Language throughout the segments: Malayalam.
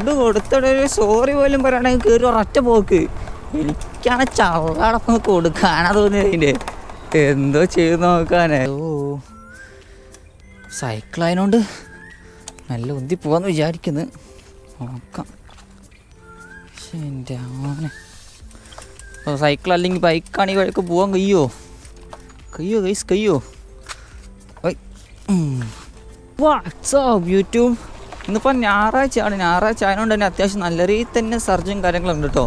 ഇത് സോറി പോലും പറയണെങ്കിൽ കയറി ഒരൊറ്റ പോക്ക്. എനിക്കാണ് ചള്ളടപ്പം കൊടുക്കാനാ തോന്നിയത് അതിന്റെ എന്തോ ചെയ്ത് നോക്കാനേ. ഓ സൈക്കിൾ ആയതുകൊണ്ട് നല്ല ഉന്തി പോവാന്ന് വിചാരിക്കുന്നു. നോക്കാം. ആനെ. ഓ സൈക്കിൾ അല്ലെങ്കിൽ ബൈക്കാണെങ്കിൽ വഴിക്ക് പോകാൻ കയ്യോ കയ്യോ ഗൈസ് കയ്യോ വാട്സാപ്പ് യൂട്യൂബ് ഇന്നിപ്പോൾ ഞായറാഴ്ചയാണ് ഞായറാഴ്ച ആയതുകൊണ്ട് തന്നെ അത്യാവശ്യം നല്ല രീതിയിൽ തന്നെ സർജും കാര്യങ്ങളുണ്ട് കേട്ടോ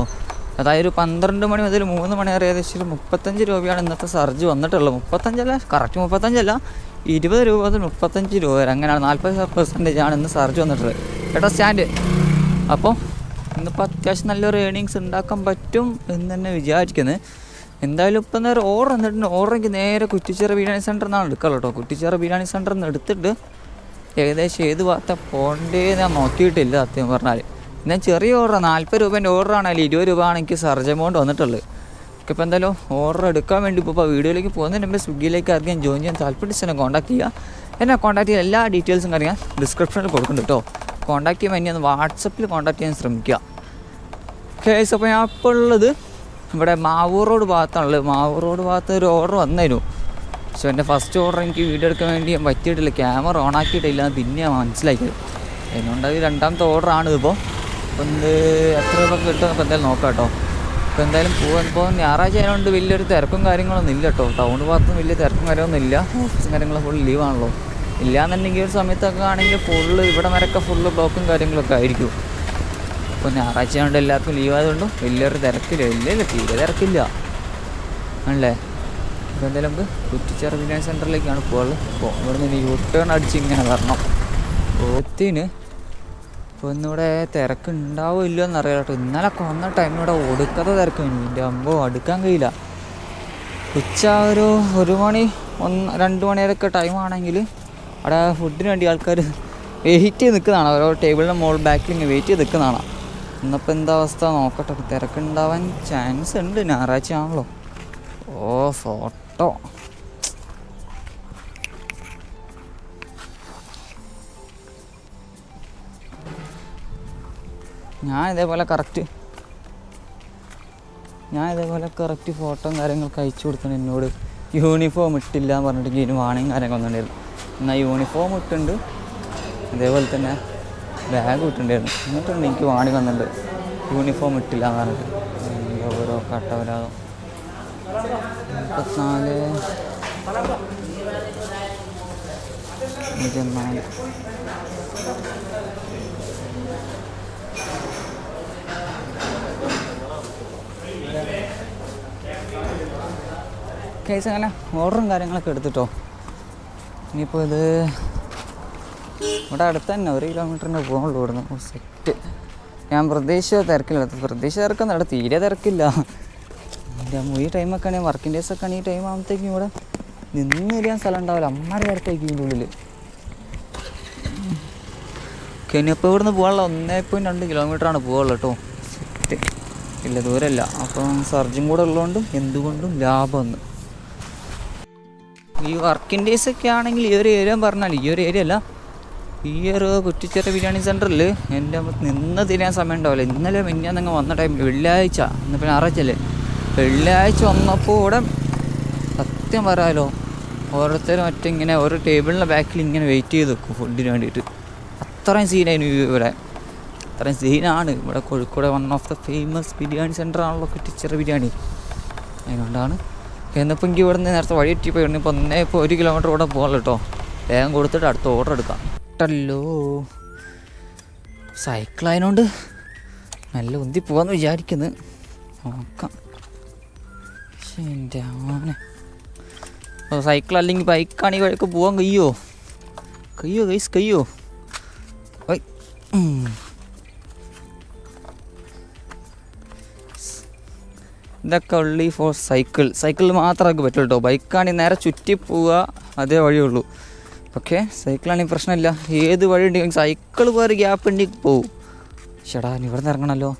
അതായത് ഒരു പന്ത്രണ്ട് മണി മുതൽ മൂന്ന് മണി വരെ ഏകദേശം ഒരു മുപ്പത്തഞ്ച് രൂപയാണ് ഇന്നത്തെ സർജ് വന്നിട്ടുള്ളത്. മുപ്പത്തഞ്ചല്ല കറക്റ്റ് മുപ്പത്തഞ്ചല്ല ഇരുപത് രൂപ മുതൽ മുപ്പത്തഞ്ച് രൂപ വരെ അങ്ങനെയാണ്. നാൽപ്പത് പെർസെന്റേജ് ആണ് ഇന്ന് സർജ് വന്നിട്ടുള്ളത്. കേട്ടോ സ്റ്റാൻഡ് അപ്പോൾ ഇന്നിപ്പോൾ അത്യാവശ്യം നല്ലൊരു ഏണിങ്സ് ഉണ്ടാക്കാൻ പറ്റും എന്ന് തന്നെ വിചാരിക്കുന്നത് എന്തായാലും ഇപ്പം നേരം ഓർഡർ വന്നിട്ടുണ്ട്. ഓർഡർ എനിക്ക് നേരെ കുറ്റിച്ചിറ ബിരിയാണി സെന്ററിൽ നിന്നാണ് എടുക്കാറ് കേട്ടോ കുറ്റിച്ചിറ ബിരിയാണി സെന്ററിൽ നിന്ന് എടുത്തിട്ട് ഏകദേശം ഏത് ഭാഗത്ത പോണ്ടേ ഞാൻ നോക്കിയിട്ടില്ല സത്യം പറഞ്ഞാൽ ഞാൻ ചെറിയ ഓർഡർ നാൽപ്പത് രൂപേന്റെ ഓർഡർ ആണെങ്കിൽ ഇരുപത് രൂപ ആണ് എനിക്ക് സർജ് എമൗണ്ട് വന്നിട്ടുള്ളത്. ഇപ്പോൾ എന്തായാലും ഓർഡർ എടുക്കാൻ വേണ്ടി ഇപ്പോൾ വീഡിയോയിലേക്ക് പോകുന്നതിന് മുമ്പ് സ്വിഗ്ഗിയിലേക്ക് ആർക്കും ജോയിൻ ചെയ്യാൻ താല്പര്യത്തിന് കോൺടാക്ട് ചെയ്യുക എന്നെ കോൺടാക്ട് ചെയ്യുക എല്ലാ ഡീറ്റെയിൽസും അറിയാൻ ഡിസ്ക്രിപ്ഷനിൽ കൊടുക്കുന്നുണ്ട് കേട്ടോ. കോൺടാക്ട് ചെയ്യുമ്പോൾ എന്നെ ഒന്ന് വാട്സപ്പിൽ കോൺടാക്ട് ചെയ്യാൻ ശ്രമിക്കുക. കേസ് അപ്പോൾ ഞാൻ ഇപ്പോൾ ഉള്ളത് ഇവിടെ മാവൂർ റോഡ് ഭാഗത്താണുള്ളത്. മാവൂർ റോഡ് ഭാഗത്ത് ഒരു ഓർഡർ വന്നായിരുന്നു പക്ഷെ എന്റെ ഫസ്റ്റ് ഓർഡർ എനിക്ക് വീഡിയോ എടുക്കാൻ വേണ്ടി പറ്റിയിട്ടില്ല. ക്യാമറ ഓൺ ആക്കിയിട്ടില്ല. അത് പിന്നെയാണ് മനസ്സിലാക്കിയത്. എന്നുകൊണ്ട് അത് രണ്ടാമത്തെ ഓർഡറാണ് ഇതിപ്പോൾ അപ്പോൾ എന്ത് എത്ര രൂപ കിട്ടും? അപ്പോൾ എന്തായാലും നോക്കാം കേട്ടോ. അപ്പോൾ എന്തായാലും പോകാൻ ഇപ്പോൾ ഞായറാഴ്ച ആയതുകൊണ്ട് വലിയൊരു തിരക്കും കാര്യങ്ങളൊന്നും ഇല്ല കേട്ടോ. ടൗൺ ഭാഗത്തും വലിയ തിരക്കും കാര്യമൊന്നും ഇല്ല. ഓഫീസും കാര്യങ്ങളും ഫുൾ ലീവാണല്ലോ ഇല്ലാന്നുണ്ടെങ്കിൽ ഒരു സമയത്തൊക്കെ ആണെങ്കിൽ ഫുള്ള് ഇവിടെ വരൊക്കെ ഫുള്ള് ബ്ലോക്കും കാര്യങ്ങളൊക്കെ ആയിരിക്കും. അപ്പോൾ ഞായറാഴ്ച ആയതുകൊണ്ട് എല്ലാവർക്കും ലീവ് ആയതുകൊണ്ടും വലിയൊരു തിരക്കില്ല. ഇല്ല തീരെ തിരക്കില്ല. ആണല്ലേ? ഇപ്പോൾ എന്തായാലും നമുക്ക് കുറ്റിച്ചാറ ബിരിയാണി സെന്ററിലേക്കാണ് പോകുള്ളത് അപ്പോൾ ഇവിടെ നിന്ന് യൂ ടേൺ അടിച്ച് ഇങ്ങനെ വരണം. ഓത്തിന് ഇപ്പോൾ ഇന്നിവിടെ തിരക്ക് ഉണ്ടാവോ ഇല്ലയോ എന്നറിയാം കേട്ടോ. ഇന്നലെ കൊന്ന ടൈമിൽ ഇവിടെ ഒടുക്കാത്ത തിരക്കും. എന്റെ അമ്പോ അടുക്കാൻ കഴിയില്ല. ഉച്ച ഒരു ഒരു മണി ഒന്ന് രണ്ട് ടൈമാണെങ്കിൽ ടൈം ആണെങ്കിൽ അവിടെ ഫുഡിന് വേണ്ടി ആൾക്കാർ വെയിറ്റ് ചെയ്ത് നിൽക്കുന്നതാണ്. ഓരോ ടേബിളിന്റെ മോൾ ബാക്കിൽ ഇങ്ങനെ വെയിറ്റ് ചെയ്ത് നിൽക്കുന്നതാണ്. ഇന്നിപ്പോൾ എന്താ അവസ്ഥ നോക്കട്ടെ. തിരക്കുണ്ടാവാൻ ചാൻസ് ഉണ്ട്. ഞായറാഴ്ച ആണല്ലോ ഓ ഫോട്ടോ ഞാൻ ഇതേപോലെ കറക്റ്റ് ഞാൻ ഇതേപോലെ കറക്റ്റ് ഫോട്ടോയും കാര്യങ്ങളൊക്കെ അയച്ചു കൊടുക്കണം എന്നോട്. യൂണിഫോം ഇട്ടില്ല എന്ന് പറഞ്ഞിട്ട് ഇതിന് വാണിയും കാര്യങ്ങളൊന്നും ഉണ്ടായിരുന്നു എന്നാൽ യൂണിഫോം ഇട്ടുണ്ട് അതേപോലെ തന്നെ ബാഗ് ഇട്ടുണ്ടായിരുന്നു എന്നിട്ടുണ്ട് എനിക്ക് വാണി വന്നിട്ടുണ്ട്. യൂണിഫോം ഇട്ടില്ല എന്ന് പറഞ്ഞിട്ട്. ഓരോ കട്ടവരാകും. മുപ്പത്തിനാല്. നാല് കേസ് അങ്ങനെ ഓർഡറും കാര്യങ്ങളൊക്കെ എടുത്തിട്ടോ. ഇനിയിപ്പോൾ ഇത് ഇവിടെ അടുത്ത് തന്നെ ഒരു കിലോമീറ്ററിന്റെ പോകുള്ളൂ ഇവിടുന്ന്. സെറ്റ് ഞാൻ പ്രതീക്ഷിച്ച തിരക്കില്ല. പ്രതീക്ഷ തിരക്കൊന്നും അവിടെ തീരെ തിരക്കില്ല. അമ്മ ഈ ടൈമൊക്കെ ആണെങ്കിൽ വർക്കിംഗ് ഡേയ്സ് ഒക്കെ ആണെങ്കിൽ ഈ ടൈം ആകുമ്പോഴത്തേക്കും ഇവിടെ നിന്ന് എറിയാൻ സ്ഥലം ഉണ്ടാവില്ല. അമ്മയുടെ അടുത്തേക്ക് ഇതിന്റെ ഉള്ളിൽ ഓക്കെ ഇനിയിപ്പോൾ ഇവിടുന്ന് പോകാനുള്ള ഒന്നേ പോയിന്റ് രണ്ട് കിലോമീറ്ററാണ് പോകാനുള്ളത് കേട്ടോ. സെറ്റ് ഇല്ല ദൂരമല്ല അപ്പം സർജും കൂടെ ഉള്ളതുകൊണ്ട് എന്തുകൊണ്ടും ലാഭമെന്ന് ഈ വർക്കിംഗ് ഡേയ്സ് ഒക്കെ ആണെങ്കിൽ ഈ ഒരു ഏരിയ പറഞ്ഞാൽ ഈ ഒരു ഏരിയ അല്ല. ഈ ഒരു കുറ്റിച്ചേര ബിരിയാണി സെന്ററിൽ എന്റെ നിന്ന് തിരിയാൻ സമയം ഉണ്ടാവില്ല. ഇന്നലെ മിന്നാന്നങ്ങ് വന്ന ടൈമിൽ വെള്ളിയാഴ്ച. ഇന്നിപ്പോൾ പിന്നെ അല്ലേ? വെള്ളിയാഴ്ച വന്നപ്പോൾ ഇവിടെ സത്യം പറയാലോ ഓരോരുത്തരും മറ്റിങ്ങനെ ഓരോ ടേബിളിന്റെ ബാക്കിൽ ഇങ്ങനെ വെയിറ്റ് ചെയ്ത് വെക്കും ഫുഡിന് വേണ്ടിയിട്ട്. അത്രയും സീനായിരുന്നു ഇവിടെ. അത്രയും സീനാണ് ഇവിടെ Kozhikode one of the famous biryani centre ആണല്ലോ ടീച്ചർ ബിരിയാണി. അതുകൊണ്ടാണ്. എന്നിപ്പോൾ എനിക്ക് ഇവിടെ നിന്ന് നേരത്തെ വഴി എത്തിയപ്പോൾ ഇപ്പോൾ ഒന്നേ ഇപ്പോൾ ഒരു കിലോമീറ്റർ കൂടെ പോകാമല്ലോ കേട്ടോ വേഗം കൊടുത്തിട്ട് അടുത്ത ഓർഡർ എടുക്കാം. ഇട്ടല്ലോ സൈക്കിൾ ആയതുകൊണ്ട് നല്ല ഉന്തി പോകാമെന്ന് വിചാരിക്കുന്നു. നോക്കാം. സൈക്കിൾ അല്ലെങ്കിൽ ബൈക്കാണെങ്കിൽ വഴിക്ക് പോകാൻ കഴിയോ? കയ്യോ ഗൈസ് കയ്യോ. ഇതൊക്കെ ഉള്ളി ഫോർ സൈക്കിൾ സൈക്കിളിൽ മാത്രമൊക്കെ പറ്റുള്ളൂ കേട്ടോ ബൈക്കാണെങ്കിൽ നേരെ ചുറ്റി പോവുക അതേ വഴിയുള്ളൂ. ഓക്കെ സൈക്കിളാണെങ്കിൽ പ്രശ്നമില്ല. ഏത് വഴി ഉണ്ടെങ്കിൽ സൈക്കിൾ വേറെ ഗ്യാപ്പ് ഉണ്ടെങ്കിൽ പോവും. ചേടാ ഇവിടെ നിന്ന് ഇറങ്ങണമല്ലോ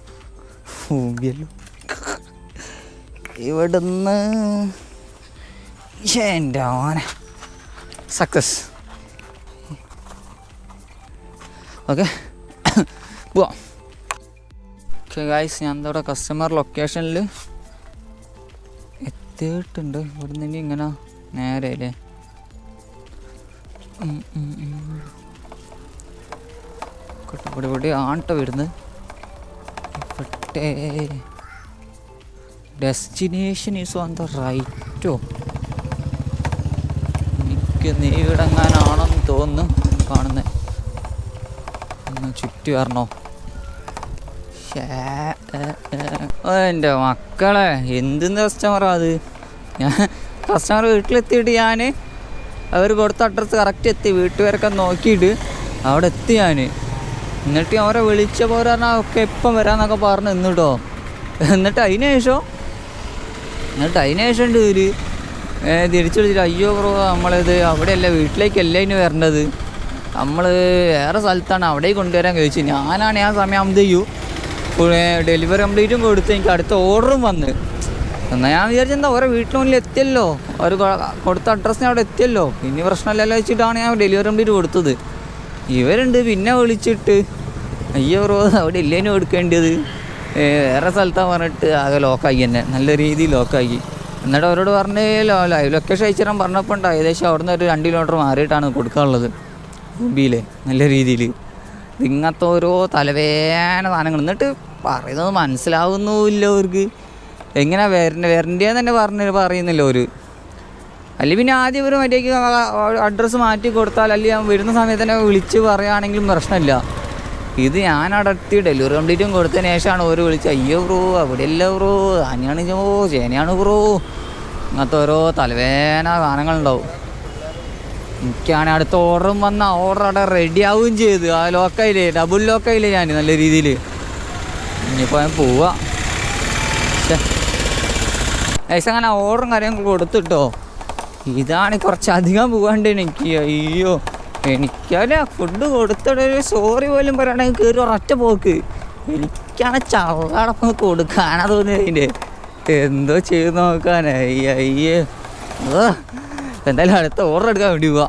ഊമ്പിയല്ലോ ഇവിടുന്ന് എന്റെ ആന സക്സസ് ഓക്കെ പോവാം. ഓക്കെ ഗായ്സ് ഞാൻ എന്താ കസ്റ്റമർ ലൊക്കേഷനിൽ എത്തിയിട്ടുണ്ട്. ഇവിടെ നിന്ന് ഇങ്ങനെ നേരെ അല്ലേ? പൊടി ഇവിടെ ഇവിടെ ആണ്ട്ടോ വരുന്നത്. ഇവിടെ ഡെസ്റ്റിനേഷൻ ഈസ് ഓൺ ദ റൈറ്റോ എനിക്ക് നീവിടങ്ങാനാണെന്ന് തോന്നുന്നു കാണുന്നത് ഒന്ന് ചുറ്റി വരണോ? എന്റെ മക്കളെ എന്തിന് കസ്റ്റമറാ അത്? ഞാൻ കസ്റ്റമർ വീട്ടിലെത്തിയിട്ട് ഞാൻ അവർ കൊടുത്ത അഡ്രസ്സ് കറക്റ്റ് എത്തി. വീട്ടുകാരൊക്കെ നോക്കിയിട്ട് അവിടെ എത്തി ഞാൻ എന്നിട്ട് അവരെ വിളിച്ച പോരാ ഒക്കെ എപ്പം വരാമെന്നൊക്കെ പറഞ്ഞു നിന്നിട്ടോ. എന്നിട്ട് അതിന് ശേഷം എന്നിട്ട് അതിനുശേഷം ഇവർ തിരിച്ചു വിളിച്ചിട്ട് അയ്യോ ബ്രോ നമ്മളിത് അവിടെയല്ല വീട്ടിലേക്കല്ല ഇനി വരേണ്ടത്. നമ്മൾ വേറെ സ്ഥലത്താണ് അവിടേക്ക് കൊണ്ടുവരാൻ കഴിച്ചു ഞാനാണ് ആ സമയം എന്ത് ചെയ്യൂ? ഡെലിവറി കംപ്ലീറ്റും കൊടുത്ത് എനിക്ക് അടുത്ത ഓർഡറും വന്ന്. എന്നാൽ ഞാൻ വിചാരിച്ചു എന്താ ഓരോ വീട്ടിൽ മുന്നിൽ എത്തിയല്ലോ. അവർ കൊടുത്ത അഡ്രസ്സിന് അവിടെ എത്തിയല്ലോ. ഇനി പ്രശ്നമില്ലല്ലോ വെച്ചിട്ടാണ് ഞാൻ ഡെലിവറി കംപ്ലീറ്റ് കൊടുത്തത്. ഇവരുണ്ട് പിന്നെ വിളിച്ചിട്ട്. അയ്യോ ബ്രോ അവിടെ ഇല്ലേനും കൊടുക്കേണ്ടത്? ഏ, വേറെ സ്ഥലത്താണ് പറഞ്ഞിട്ട് ആകെ ലോക്കായി എന്നെ. നല്ല രീതിയിൽ ലോക്കാക്കി എന്നിട്ട് അവരോട് പറഞ്ഞ് ലൈവ് ലൊക്കേഷൻ അയച്ചു തരാൻ പറഞ്ഞപ്പോൾ ഉണ്ട്? ഏകദേശം അവിടുന്ന് ഒരു രണ്ട് കിലോമീറ്റർ മാറിയിട്ടാണ് കൊടുക്കാനുള്ളത്. മുമ്പിലെ നല്ല രീതിയിൽ ഇങ്ങനത്തെ ഓരോ തലവേന സാധനങ്ങൾ. എന്നിട്ട് പറയുന്നത് മനസ്സിലാവുന്നുമില്ല അവർക്ക് എങ്ങനെ വരണ്ട വരണ്ടേന്ന് തന്നെ പറഞ്ഞ് പറയുന്നില്ല ഒരു അല്ലെങ്കിൽ പിന്നെ ആദ്യം ഒരു മറ്റേക്ക് അഡ്രസ്സ് മാറ്റി കൊടുത്താൽ അല്ലെങ്കിൽ വരുന്ന സമയത്ത് തന്നെ വിളിച്ച് പറയുകയാണെങ്കിലും പ്രശ്നമില്ല. ഇത് ഞാൻ അടർത്തി ഡെലിവറി കംപ്ലീറ്റും കൊടുത്തതിന് ശേഷമാണ് ഓരോ വിളിച്ചത് അയ്യോ ബ്രോ അവിടെയല്ല ബ്രോ ആനയാണ് ജോ ചേനയാണ് ബ്രോ. അങ്ങനത്തെ ഓരോ തലവേന സാധനങ്ങളുണ്ടാവും എനിക്കാണ് അടുത്ത ഓർഡറും വന്ന ഓർഡർ അവിടെ റെഡി ആവുകയും ചെയ്തു. ആ ലോക്കായില്ലേ ഡബിൾ ലോക്കായില്ലേ ഞാൻ നല്ല രീതിയിൽ. ഇനിയിപ്പോൾ ഞാൻ പോവാ. ഏകദേശം അങ്ങനെ ഓർഡറും കാര്യങ്ങളും കൊടുത്തിട്ടോ ഇതാണ് കുറച്ചധികം പോകാണ്ട് എനിക്ക്. അയ്യോ. എനിക്കല്ല ഫുഡ് കൊടുത്തിട്ട് സോറി പോലും പറയുകയാണെങ്കിൽ കയറി ഒരൊറ്റ പോക്ക്. എനിക്കാണ് ചവടപ്പം കൊടുക്കാനാ തോന്നിയതിന്റെ എന്തോ ചെയ്ത് നോക്കാനേ അയ്യ. എന്തായാലും അടുത്ത ഓർഡർ എടുക്കാൻ വേണ്ടി പോവാ.